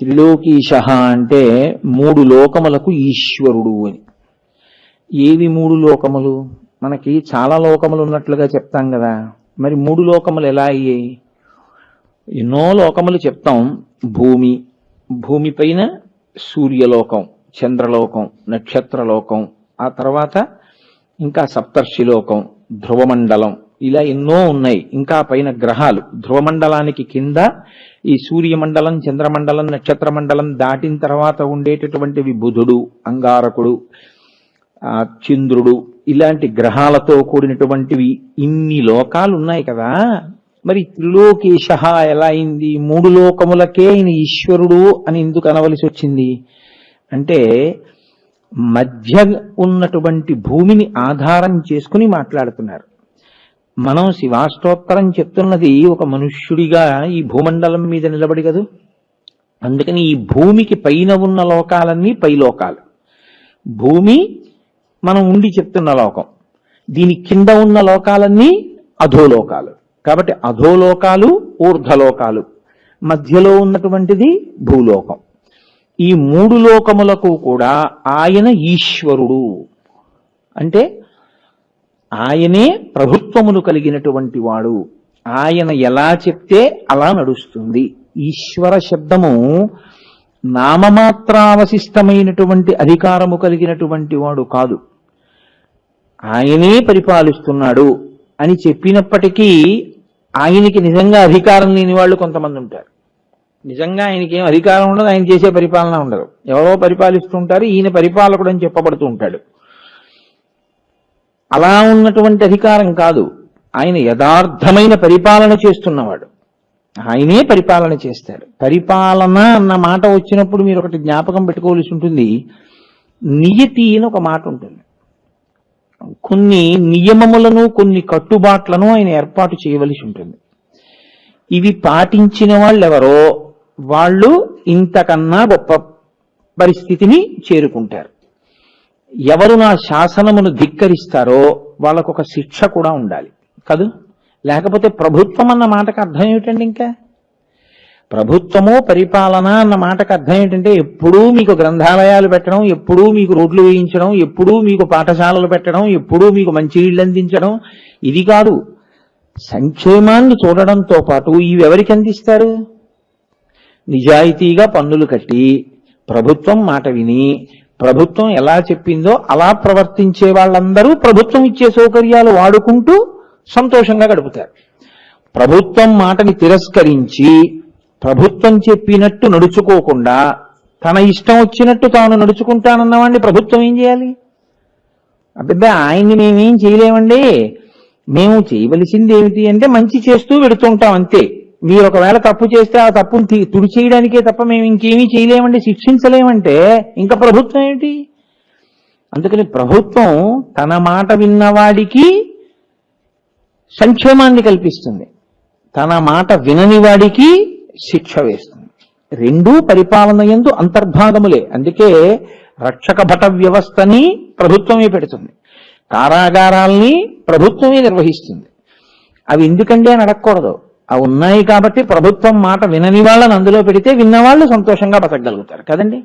త్రిలోకీశ అంటే మూడు లోకములకు ఈశ్వరుడు అని. ఏవి మూడు లోకములు? మనకి చాలా లోకములు ఉన్నట్లుగా చెప్తాం కదా. మరి మూడు లోకములు ఎలా అయ్యాయి? ఎన్నో లోకములు చెప్తాం. భూమి. భూమి పైన సూర్యలోకం చంద్రలోకం నక్షత్రలోకం ఆ తర్వాత ఇంకా సప్తర్షి లోకం ధ్రువమండలం ఇలా ఎన్నో ఉన్నాయి. ఇంకా పైన గ్రహాలు. ధ్రువమండలానికి కింద ఈ సూర్యమండలం చంద్రమండలం నక్షత్ర మండలం దాటిన తర్వాత ఉండేటటువంటివి బుధుడు అంగారకుడు ఆ చంద్రుడు ఇలాంటి గ్రహాలతో కూడినటువంటివి ఇన్ని లోకాలు ఉన్నాయి కదా. మరి త్రిలోకేశ ఎలా అయింది? మూడు లోకములకే ఆయన ఈశ్వరుడు అని ఎందుకు అనవలసి వచ్చింది? అంటే మధ్య ఉన్నటువంటి భూమిని ఆధారం చేసుకుని మాట్లాడుతున్నారు. మనం శివాష్టోత్తరం చెప్తున్నది ఒక మనుష్యుడిగా ఈ భూమండలం మీద నిలబడి కదూ? అందుకని ఈ భూమికి పైన ఉన్న లోకాలన్నీ పై లోకాలు. భూమి మనం ఉండి చెప్తున్న లోకం. దీని కింద ఉన్న లోకాలన్నీ అధోలోకాలు. కాబట్టి అధోలోకాలు ఊర్ధ్వలోకాలు. మధ్యలో ఉన్నటువంటిది భూలోకం. ఈ మూడు లోకములకు కూడా ఆయన ఈశ్వరుడు. అంటే ఆయనే ప్రభుత్వమును కలిగినటువంటి వాడు. ఆయన ఎలా చెప్తే అలా నడుస్తుంది. ఈశ్వర శబ్దము నామమాత్రావశిష్టమైనటువంటి అధికారము కలిగినటువంటి వాడు కాదు. ఆయనే పరిపాలిస్తున్నాడు అని చెప్పినప్పటికీ ఆయనకి నిజంగా అధికారం లేని వాళ్ళు కొంతమంది ఉంటారు. నిజంగా ఆయనకి ఏం అధికారం ఉండదు ఆయన చేసే పరిపాలన ఉండదు. ఎవరో పరిపాలిస్తుంటారు ఈయన పరిపాలకుడు అని చెప్పబడుతూ ఉంటాడు. అలా ఉన్నటువంటి అధికారం కాదు. ఆయన యథార్థమైన పరిపాలన చేస్తున్నవాడు. ఆయనే పరిపాలన చేస్తాడు. పరిపాలన అన్న మాట వచ్చినప్పుడు మీరు ఒకటి జ్ఞాపకం పెట్టుకోవాల్సి ఉంటుంది. నియతి అని ఒక మాట ఉంటుంది. కొన్ని నియమములను కొన్ని కట్టుబాట్లను ఆయన ఏర్పాటు చేయవలసి ఉంటుంది. ఇవి పాటించిన వాళ్ళు ఎవరో వాళ్ళు ఇంతకన్నా గొప్ప పరిస్థితిని చేరుకుంటారు. ఎవరు నా శాసనమును ధిక్కరిస్తారో వాళ్ళకు ఒక శిక్ష కూడా ఉండాలి. కదూ? లేకపోతే ప్రభుత్వం అన్న మాటకు అర్థం ఏమిటండి ఇంకా? ప్రభుత్వము పరిపాలన అన్న మాటకు అర్థం ఏంటంటే ఎప్పుడూ మీకు గ్రంథాలయాలు పెట్టడం ఎప్పుడూ మీకు రోడ్లు వేయించడం ఎప్పుడూ మీకు పాఠశాలలు పెట్టడం ఎప్పుడూ మీకు మంచినీళ్ళు అందించడం ఇది కాదు. సంక్షేమాన్ని చూడడంతో పాటు ఇవి ఎవరికి అందిస్తారు? నిజాయితీగా పన్నులు కట్టి ప్రభుత్వం మాట విని ప్రభుత్వం ఎలా చెప్పిందో అలా ప్రవర్తించే వాళ్ళందరూ ప్రభుత్వం ఇచ్చే సౌకర్యాలు వాడుకుంటూ సంతోషంగా గడుపుతారు. ప్రభుత్వం మాటని తిరస్కరించి ప్రభుత్వం చెప్పినట్టు నడుచుకోకుండా తన ఇష్టం వచ్చినట్టు తాను నడుచుకుంటానన్నవాడిని ప్రభుత్వం ఏం చేయాలి? అబ్బాయి ఆయన్ని మేమేం చేయలేమండి. మేము చేయవలసింది ఏమిటి అంటే మంచి చేస్తూ పెడుతుంటాం అంతే. మీరు ఒకవేళ తప్పు చేస్తే ఆ తప్పును తుడి తుడిచేయడానికే తప్ప మేము ఇంకేమీ చేయలేమండి శిక్షించలేమంటే ఇంకా ప్రభుత్వం ఏమిటి అందుకని ప్రభుత్వం తన మాట విన్నవాడికి సంక్షేమాన్ని కల్పిస్తుంది. తన మాట వినని వాడికి శిక్ష వేస్తుంది. రెండూ పరిపాలన ఎందు అంతర్భాగములే. అందుకే రక్షక భట వ్యవస్థని ప్రభుత్వమే పెడుతుంది. కారాగారాల్ని ప్రభుత్వమే నిర్వహిస్తుంది. అవి ఎందుకంటే అని అడగకూడదు. అవి ఉన్నాయి కాబట్టి ప్రభుత్వం మాట వినని వాళ్ళని అందులో పెడితే విన్నవాళ్ళు సంతోషంగా బతకగలుగుతారు. కదండి?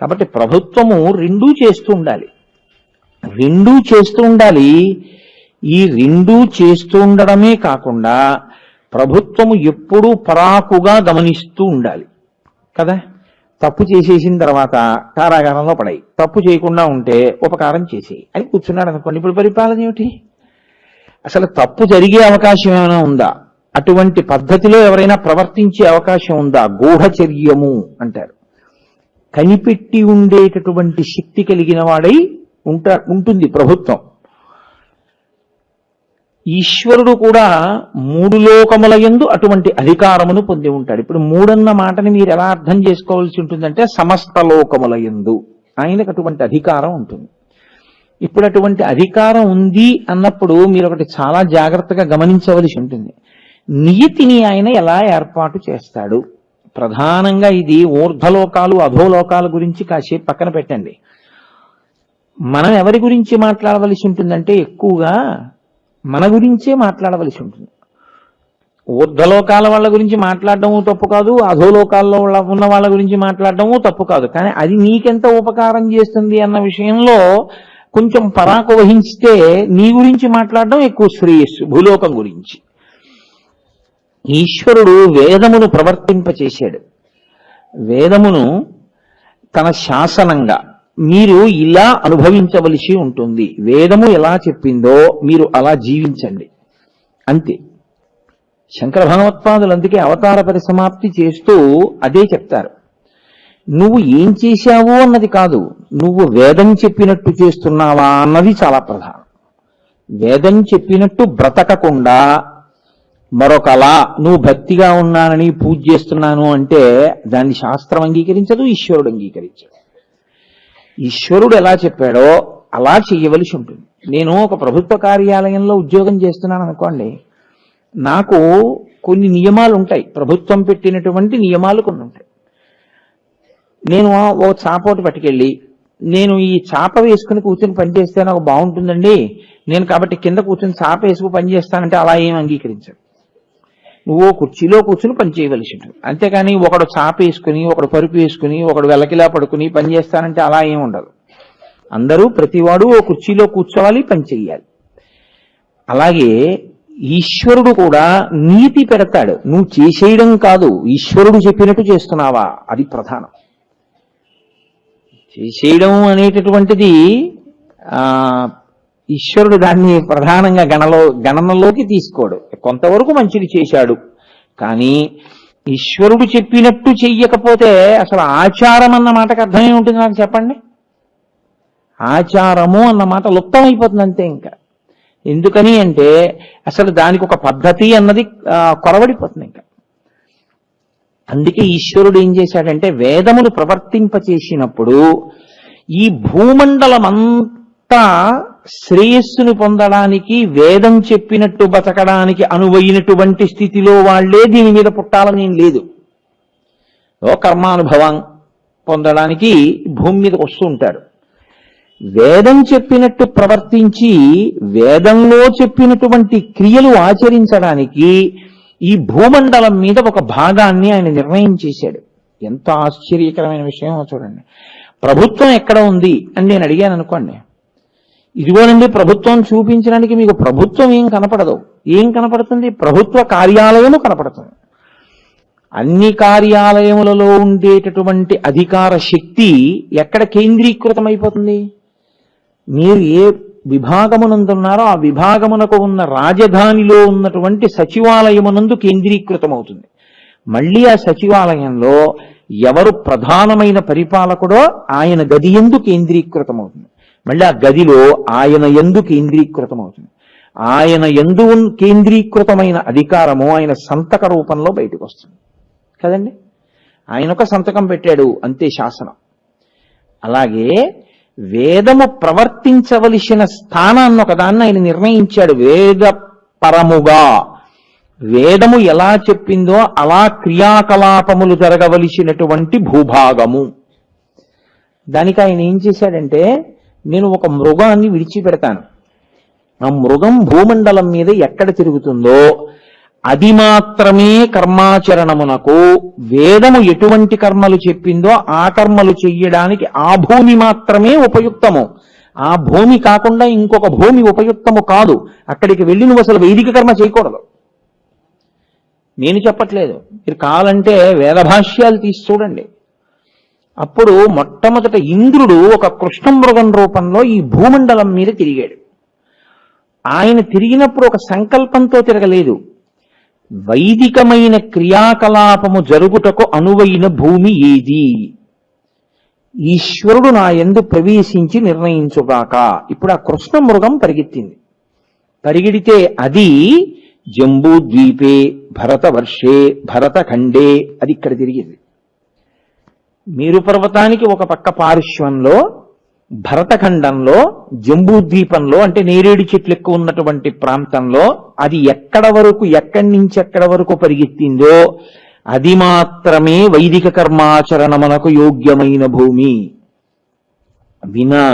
కాబట్టి ప్రభుత్వము రెండూ చేస్తూ ఉండాలి. రెండూ చేస్తూ ఉండాలి. ఈ రెండూ చేస్తూ ఉండడమే కాకుండా ప్రభుత్వము ఎప్పుడూ పరాకుగా గమనిస్తూ ఉండాలి. కదా? తప్పు చేసేసిన తర్వాత కారాగారంలో పడాయి. తప్పు చేయకుండా ఉంటే ఉపకారం చేసేయి. అని కూర్చున్నాడు అనుకోండి. ఇప్పుడు పరిపాలన ఏమిటి? అసలు తప్పు జరిగే అవకాశం ఏమైనా ఉందా? అటువంటి పద్ధతిలో ఎవరైనా ప్రవర్తించే అవకాశం ఉందా? గూఢచర్యము అంటారు. కనిపెట్టి ఉండేటటువంటి శక్తి కలిగిన వాడై ఉంటా ఉంటుంది ప్రభుత్వం. ఈశ్వరుడు కూడా మూడు లోకముల యందు అటువంటి అధికారమును పొంది ఉంటాడు. ఇప్పుడు మూడన్న మాటని మీరు ఎలా అర్థం చేసుకోవాల్సి ఉంటుందంటే సమస్త లోకముల యందు ఆయనకు అటువంటి అధికారం ఉంటుంది. ఇప్పుడు అటువంటి అధికారం ఉంది అన్నప్పుడు మీరు ఒకటి చాలా జాగ్రత్తగా గమనించవలసి ఉంటుంది. నియతిని ఆయన ఎలా ఏర్పాటు చేస్తాడు? ప్రధానంగా ఇది ఊర్ధ్వలోకాలు అధోలోకాల గురించి కాసేపు పక్కన పెట్టండి. మనం ఎవరి గురించి మాట్లాడవలసి ఉంటుందంటే ఎక్కువగా మన గురించే మాట్లాడవలసి ఉంటుంది. ఊర్ధ్వలోకాల వాళ్ళ గురించి మాట్లాడడము తప్పు కాదు అధోలోకాల్లో వాళ్ళ- ఉన్న వాళ్ళ గురించి మాట్లాడడము తప్పు కాదు. కానీ అది నీకెంత ఉపకారం చేస్తుంది అన్న విషయంలో కొంచెం పరాకు వహించితే నీ గురించి మాట్లాడడం ఎక్కువ శ్రేయస్సు భూలోకం గురించి. ఈశ్వరుడు వేదమును ప్రవర్తింపచేశాడు. వేదమును తన శాసనంగా మీరు ఇలా అనుభవించవలసి ఉంటుంది. వేదము ఎలా చెప్పిందో మీరు అలా జీవించండి. అంతే. శంకర భగవత్పాదులు అందుకే అవతార పరిసమాప్తి చేస్తూ అదే చెప్తారు. నువ్వు ఏం చేశావు అన్నది కాదు నువ్వు వేదం చెప్పినట్టు చేస్తున్నావా అన్నది చాలా ప్రధానం. వేదం చెప్పినట్టు బ్రతకకుండా మరొకలా నువ్వు భక్తిగా ఉన్నానని పూజ చేస్తున్నాను అంటే దాన్ని శాస్త్రం అంగీకరించదు ఈశ్వరుడు అంగీకరించడు. ఈశ్వరుడు ఎలా చెప్పాడో అలా చేయవలసి ఉంటుంది. నేను ఒక ప్రభుత్వ కార్యాలయంలో ఉద్యోగం చేస్తున్నాను అనుకోండి నాకు కొన్ని నియమాలు ఉంటాయి. ప్రభుత్వం పెట్టినటువంటి నియమాలు కొన్ని ఉంటాయి. నేను ఓ చాపోటు పట్టుకెళ్ళి నేను ఈ చాప వేసుకుని కూర్చొని పనిచేస్తే నాకు బాగుంటుందండి. నేను కాబట్టి కింద కూర్చొని చాప వేసుకుని పనిచేస్తానంటే అలా ఏం అంగీకరించదు నువ్వు కుర్చీలో కూర్చుని పని చేయవలసి ఉంటుంది అంతేకాని ఒకడు చాప వేసుకుని ఒకడు పరుపు వేసుకుని ఒకడు వెలకిలా పడుకుని పని చేస్తానంటే అలా ఏం ఉండదు. అందరూ ప్రతివాడు ఓ కుర్చీలో కూర్చోవాలి పని చెయ్యాలి. అలాగే ఈశ్వరుడు కూడా నీతి పెడతాడు. నువ్వు చేసేయడం కాదు ఈశ్వరుడు చెప్పినట్టు చేస్తున్నావా? అది ప్రధానం. చేసేయడం అనేటటువంటిది ఆ ఈశ్వరుడు దాన్ని ప్రధానంగా గణలో గణనలోకి తీసుకోడు. కొంతవరకు మంచిది చేశాడు. కానీ ఈశ్వరుడు చెప్పినట్టు చెయ్యకపోతే అసలు ఆచారం అన్న మాటకు అర్థమే ఉంటుంది నాకు చెప్పండి. ఆచారము అన్న మాట లుప్తమైపోతుంది అంతే ఇంకా. ఎందుకని అంటే అసలు దానికి ఒక పద్ధతి అన్నది కొరవడిపోతుంది ఇంకా. అందుకే ఈశ్వరుడు ఏం చేశాడంటే వేదములు ప్రవర్తింపచేసినప్పుడు ఈ భూమండలం అంతా శ్రేయస్సును పొందడానికి వేదం చెప్పినట్టు బతకడానికి అనువైనటువంటి స్థితిలో వాళ్ళే దీని మీద పుట్టాలని లేదు. కర్మానుభవం పొందడానికి భూమి మీదకి వస్తూ వేదం చెప్పినట్టు ప్రవర్తించి వేదంలో చెప్పినటువంటి క్రియలు ఆచరించడానికి ఈ భూమండలం మీద ఒక భాగాన్ని ఆయన నిర్ణయం చేశాడు. ఎంత ఆశ్చర్యకరమైన విషయం చూడండి. ప్రభుత్వం ఎక్కడ ఉంది అని నేను అడిగాను అనుకోండి. ఇదిగోనండి ప్రభుత్వం చూపించడానికి మీకు ప్రభుత్వం ఏం కనపడదు. ఏం కనపడుతుంది? ప్రభుత్వ కార్యాలయము కనపడుతుంది. అన్ని కార్యాలయములలో ఉండేటటువంటి అధికార శక్తి ఎక్కడ కేంద్రీకృతమైపోతుంది? మీరు ఏ విభాగమునందున్నారో ఆ విభాగమునకు ఉన్న రాజధానిలో ఉన్నటువంటి సచివాలయమునందు కేంద్రీకృతమవుతుంది. మళ్ళీ ఆ సచివాలయంలో ఎవరు ప్రధానమైన పరిపాలకుడో ఆయన గది ఎందు కేంద్రీకృతమవుతుంది. మళ్ళీ ఆ గదిలో ఆయన ఎందు కేంద్రీకృతమవుతుంది. ఆయన ఎందు కేంద్రీకృతమైన అధికారము ఆయన సంతక రూపంలో బయటకు వస్తుంది. కదండి? ఆయన ఒక సంతకం పెట్టాడు అంతే శాసనం. అలాగే వేదము ప్రవర్తించవలసిన స్థానాన్ని ఒకదాన్ని ఆయన నిర్ణయించాడు వేద పరముగా. వేదము ఎలా చెప్పిందో అలా క్రియాకలాపములు జరగవలసినటువంటి భూభాగము. దానికి ఆయన ఏం చేశాడంటే నేను ఒక మృగాన్ని విడిచిపెడతాను. ఆ మృగం భూమండలం మీద ఎక్కడ తిరుగుతుందో అది మాత్రమే కర్మాచరణమునకు వేదము ఎటువంటి కర్మలు చెప్పిందో ఆ కర్మలు చెయ్యడానికి ఆ భూమి మాత్రమే ఉపయుక్తము. ఆ భూమి కాకుండా ఇంకొక భూమి ఉపయుక్తము కాదు. అక్కడికి వెళ్ళి నువ్వు అసలు వైదిక కర్మ చేయకూడదు. నేను చెప్పట్లేదు. మీరు కావాలంటే వేద భాష్యాలు తీసి చూడండి. అప్పుడు మొట్టమొదట ఇంద్రుడు ఒక కృష్ణ మృగం రూపంలో ఈ భూమండలం మీద తిరిగాడు. ఆయన తిరిగినప్పుడు ఒక సంకల్పంతో తిరగలేదు. వైదికమైన క్రియాకలాపము జరుగుటకు అనువైన భూమి ఏది? ఈశ్వరుడు నా ఎందు ప్రవేశించి నిర్ణయించుగాక. ఇప్పుడు ఆ కృష్ణ మృగం పరిగెత్తింది. పరిగెడితే అది జంబూ ద్వీపే భరతవర్షే భరతఖండే అది ఇక్కడ తిరిగింది. మేరు పర్వతానికి ఒక పక్క పార్శ్వంలో భరతఖండంలో జంబూద్వీపంలో అంటే నేరేడు చెట్లు ఎక్కువ ఉన్నటువంటి ప్రాంతంలో అది ఎక్కడ వరకు ఎక్కడి నుంచి ఎక్కడ వరకు పరిగెత్తిందో అది మాత్రమే వైదిక కర్మాచరణమునకు యోగ్యమైన భూమి. వినా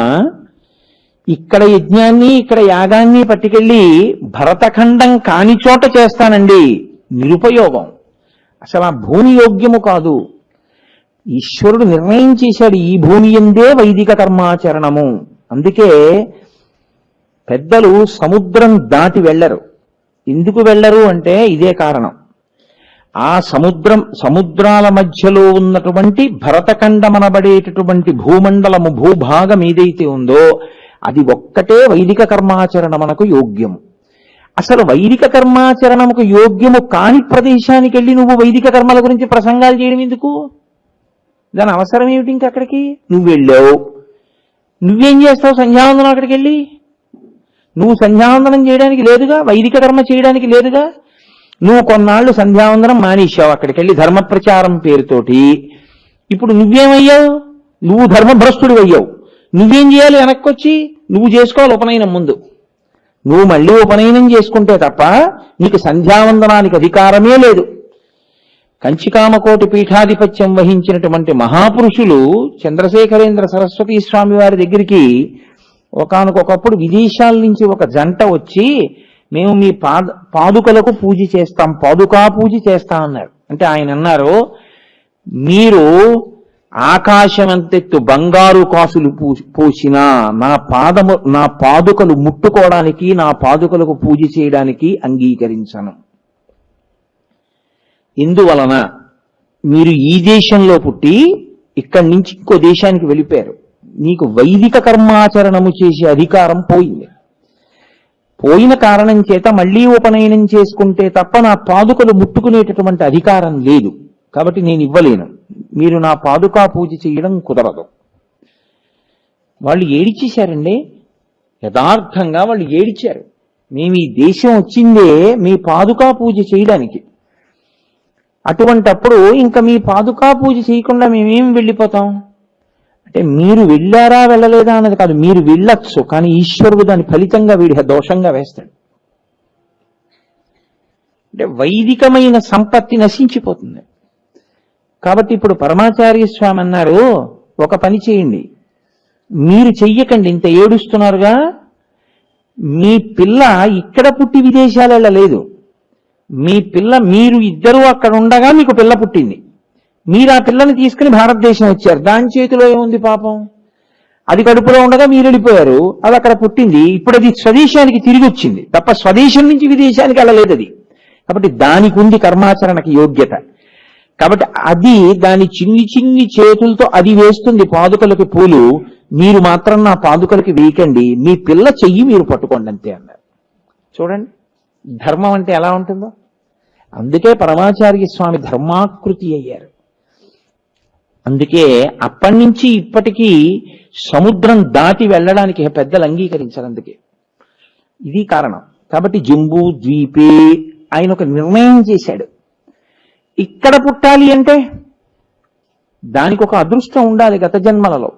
ఇక్కడ యజ్ఞాన్ని ఇక్కడ యాగాన్ని పట్టుకెళ్ళి భరతఖండం కాని చోట చేస్తానండి. నిరుపయోగం. అసలు ఆ భూమి యోగ్యము కాదు. ఈశ్వరుడు నిర్ణయం చేశాడు ఈ భూమి ఎందే వైదిక కర్మాచరణము. అందుకే పెద్దలు సముద్రం దాటి వెళ్ళరు. ఎందుకు వెళ్ళరు అంటే ఇదే కారణం. ఆ సముద్రం సముద్రాల మధ్యలో ఉన్నటువంటి భరతఖండమనబడేటటువంటి భూమండలము భూభాగం ఏదైతే ఉందో అది ఒక్కటే వైదిక కర్మాచరణమునకు యోగ్యము. అసలు వైదిక కర్మాచరణముకు యోగ్యము కాని ప్రదేశానికి వెళ్ళి నువ్వు వైదిక కర్మల గురించి ప్రసంగాలు చేయడం ఎందుకు? దాని అవసరం ఏమిటి ఇంక అక్కడికి? నువ్వు వెళ్ళావు. నువ్వేం చేస్తావు? సంధ్యావందనం అక్కడికి వెళ్ళి? నువ్వు సంధ్యావందనం చేయడానికి లేదుగా? వైదిక కర్మ చేయడానికి లేదుగా? నువ్వు కొన్నాళ్ళు సంధ్యావందనం మానేశావు అక్కడికి వెళ్ళి ధర్మ ప్రచారం పేరుతోటి. ఇప్పుడు నువ్వేమయ్యావు? నువ్వు ధర్మభ్రష్టుడు అయ్యావు. నువ్వేం చేయాలి వెనక్కొచ్చి? నువ్వు చేసుకోవాలి ఉపనయనం ముందు. నువ్వు మళ్ళీ ఉపనయనం చేసుకుంటే తప్ప నీకు సంధ్యావందనానికి అధికారమే లేదు. కంచికామకోటి పీఠాధిపత్యం వహించినటువంటి మహాపురుషులు చంద్రశేఖరేంద్ర సరస్వతి స్వామి వారి దగ్గరికి ఒకనకొకప్పుడు విదేశాల నుంచి ఒక జంట వచ్చి మేము మీ పాద పాదుకలకు పూజ చేస్తాం పాదుకా పూజ చేస్తాం అన్నారు. అంటే ఆయన అన్నారు మీరు ఆకాశమంతెత్తు బంగారు కాసులు పూ- పోసినా నా పాదము నా పాదుకలు ముట్టుకోవడానికి నా పాదుకలకు పూజ చేయడానికి అంగీకరించను. ఇందువలన మీరు ఈ దేశంలో పుట్టి ఇక్కడి నుంచి ఇంకో దేశానికి వెళ్ళిపోయారు. నీకు వైదిక కర్మాచరణము చేసే అధికారం పోయింది. పోయిన కారణం చేత మళ్ళీ ఉపనయనం చేసుకుంటే తప్ప నా పాదుకలు ముట్టుకునేటటువంటి అధికారం లేదు. కాబట్టి నేను ఇవ్వలేను. మీరు నా పాదుకా పూజ చేయడం కుదరదు. వాళ్ళు ఏడిచేశారండి? యథార్థంగా వాళ్ళు ఏడిచారు. మేము ఈ దేశం వచ్చిందే మీ పాదుకా పూజ చేయడానికి. అటువంటప్పుడు ఇంకా మీ పాదుకా పూజ చేయకుండా మేమేం వెళ్ళిపోతాం? అంటే మీరు వెళ్ళారా వెళ్ళలేదా అన్నది కాదు. మీరు వెళ్ళొచ్చు కానీ ఈశ్వరుడు దాని ఫలితంగా వీడి దోషంగా వేస్తాడు. అంటే వైదికమైన సంపత్తి నశించిపోతుంది. కాబట్టి ఇప్పుడు పరమాచార్య స్వామి అన్నారు ఒక పని చేయండి. మీరు చెయ్యకండి ఇంత ఏడుస్తున్నారుగా. మీ పిల్ల ఇక్కడ పుట్టి విదేశాలు వెళ్ళలేదు మీ పిల్ల మీరు ఇద్దరు అక్కడ ఉండగా మీకు పిల్ల పుట్టింది. మీరు ఆ పిల్లని తీసుకుని భారతదేశం వచ్చారు. దాని చేతిలో ఏముంది పాపం? అది కడుపులో ఉండగా మీరు వెళ్ళిపోయారు. అది అక్కడ పుట్టింది. ఇప్పుడు అది స్వదేశానికి తిరిగి వచ్చింది. తప్ప స్వదేశం నుంచి విదేశానికి వెళ్ళలేదు అది. కాబట్టి దానికి ఉంది కర్మాచరణకి యోగ్యత. కాబట్టి అది దాని చిన్ని చిన్ని చేతులతో అది వేస్తుంది పాదుకలకి పూలు. మీరు మాత్రం నా పాదుకలకి వేయకండి. మీ పిల్ల చెయ్యి మీరు పట్టుకోండి అంతే అన్నారు. చూడండి. ధర్మం అంటే ఎలా ఉంటుందో? అందుకే పరమాచార్య స్వామి ధర్మాకృతి అయ్యారు. అందుకే అప్పటి నుంచి ఇప్పటికీ సముద్రం దాటి వెళ్ళడానికి పెద్దలు అంగీకరించారు అందుకే. ఇది కారణం. కాబట్టి జంబూ ద్వీపే ఆయన ఒక నిర్ణయం చేశాడు. ఇక్కడ పుట్టాలి అంటే దానికి ఒక అదృష్టం ఉండాలి గత జన్మలలో.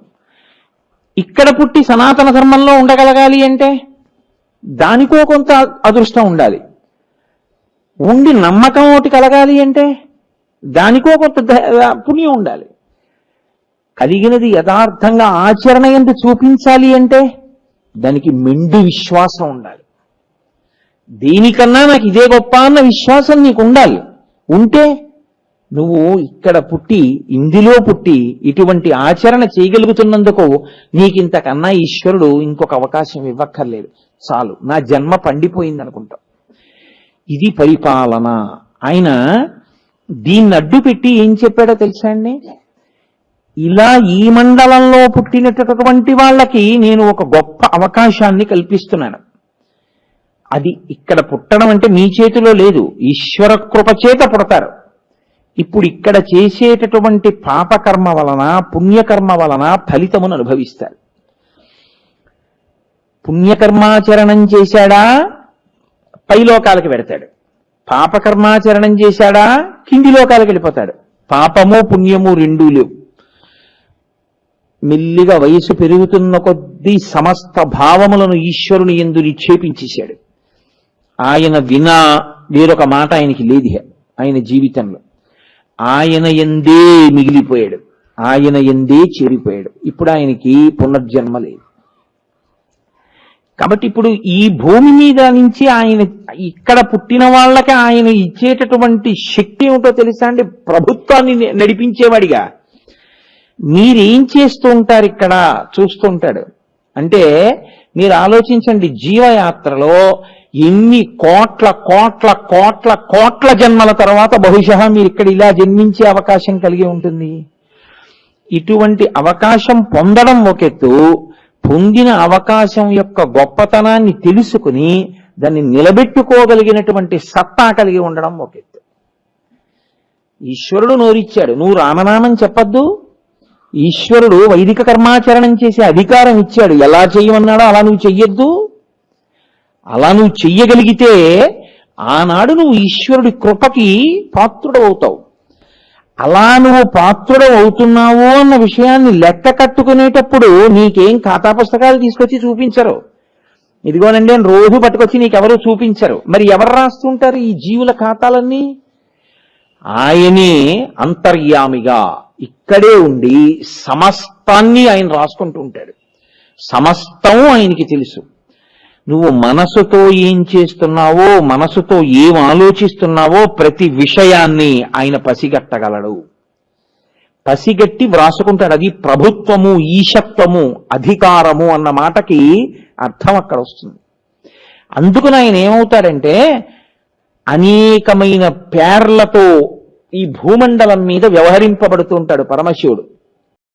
ఇక్కడ పుట్టి సనాతన ధర్మంలో ఉండగలగాలి అంటే దానికో కొంత అదృష్టం ఉండాలి. ఉండి నమ్మకం ఒకటి కలగాలి అంటే దానికో కొంత పుణ్యం ఉండాలి. కలిగినది యథార్థంగా ఆచరణ ఎందు చూపించాలి అంటే దానికి మెండు విశ్వాసం ఉండాలి. దేనికన్నా నాకు ఇదే గొప్ప అన్న విశ్వాసం నీకు ఉండాలి. ఉంటే నువ్వు ఇక్కడ పుట్టి ఇందులో పుట్టి ఇటువంటి ఆచరణ చేయగలుగుతున్నందుకు నీకింతకన్నా ఈశ్వరుడు ఇంకొక అవకాశం ఇవ్వక్కర్లేదు. చాలు. నా జన్మ పండిపోయింది అనుకుంటాం ఇది పరిపాలన. ఆయన దీన్ని అడ్డు పెట్టి ఏం చెప్పాడో తెలుసా అండి? ఇలా ఈ మండలంలో పుట్టినటువంటి వాళ్ళకి నేను ఒక గొప్ప అవకాశాన్ని కల్పిస్తున్నాను. అది ఇక్కడ పుట్టడం అంటే మీ చేతిలో లేదు. ఈశ్వర కృప చేత పుడతారు. ఇప్పుడు ఇక్కడ చేసేటటువంటి పాపకర్మ వలన పుణ్యకర్మ వలన ఫలితమును అనుభవిస్తారు. పుణ్యకర్మాచరణం చేశాడా? పైలోకాలకు వెడతాడు పాపకర్మాచరణం చేశాడా? కింది లోకాలకు వెళ్ళిపోతాడు. పాపము పుణ్యము రెండూ లేవు. మెల్లిగా వయసు పెరుగుతున్న కొద్దీ సమస్త భావములను ఈశ్వరుని ఎందు నిక్షేపించేశాడు. ఆయన వినా వేరొక మాట ఆయనకి లేదు ఆయన జీవితంలో. ఆయన ఎందే మిగిలిపోయాడు. ఆయన ఎందే చేరిపోయాడు ఇప్పుడు ఆయనకి పునర్జన్మ లేదు. కాబట్టి ఇప్పుడు ఈ భూమి మీద నుంచి ఆయన ఇక్కడ పుట్టిన వాళ్ళకి ఆయన ఇచ్చేటటువంటి శక్తి ఏమిటో తెలుసా అండి? ప్రభుత్వాన్ని నడిపించేవాడిగా. మీరేం చేస్తూ ఉంటారు ఇక్కడ? చూస్తూ ఉంటాడు. అంటే మీరు ఆలోచించండి జీవయాత్రలో ఎన్ని కోట్ల కోట్ల కోట్ల కోట్ల జన్మల తర్వాత బహుశా మీరు ఇక్కడ ఇలా జన్మించే అవకాశం కలిగి ఉంటుంది. ఇటువంటి అవకాశం పొందడం ఒక ఎత్తు పొందిన అవకాశం యొక్క గొప్పతనాన్ని తెలుసుకుని దాన్ని నిలబెట్టుకోగలిగినటువంటి సత్తా కలిగి ఉండడం ఒక ఎత్తు. ఈశ్వరుడు నోరిచ్చాడు. నువ్వు రామనామం చెప్పద్దు. ఈశ్వరుడు వైదిక కర్మాచరణం చేసే అధికారం ఇచ్చాడు. ఎలా చేయమన్నాడో అలా నువ్వు చెయ్యొద్దు. అలా నువ్వు చెయ్యగలిగితే ఆనాడు నువ్వు ఈశ్వరుడి కృపకి పాత్రుడవుతావు. అలా నువ్వు పాత్రుడు అవుతున్నావు అన్న విషయాన్ని లెక్క కట్టుకునేటప్పుడు నీకేం ఖాతా పుస్తకాలు తీసుకొచ్చి చూపించరు. ఇదిగోనండి అని రోజు పట్టుకొచ్చి నీకెవరు చూపించరు. మరి ఎవరు రాస్తుంటారు ఈ జీవుల ఖాతాలన్నీ? ఆయనే అంతర్యామిగా ఇక్కడే ఉండి సమస్తాన్ని ఆయన రాసుకుంటూ ఉంటాడు సమస్తం ఆయనకి తెలుసు. నువ్వు మనసుతో ఏం చేస్తున్నావో మనసుతో ఏం ఆలోచిస్తున్నావో ప్రతి విషయాన్ని ఆయన పసిగట్టగలడు. పసిగట్టి వ్రాసుకుంటాడు. అది ప్రభుత్వము ఈశత్వము అధికారము అన్న మాటకి అర్థం అక్కడ వస్తుంది. అందుకని ఆయన ఏమవుతాడంటే అనేకమైన పేర్లతో ఈ భూమండలం మీద వ్యవహరింపబడుతూ ఉంటాడు పరమశివుడు.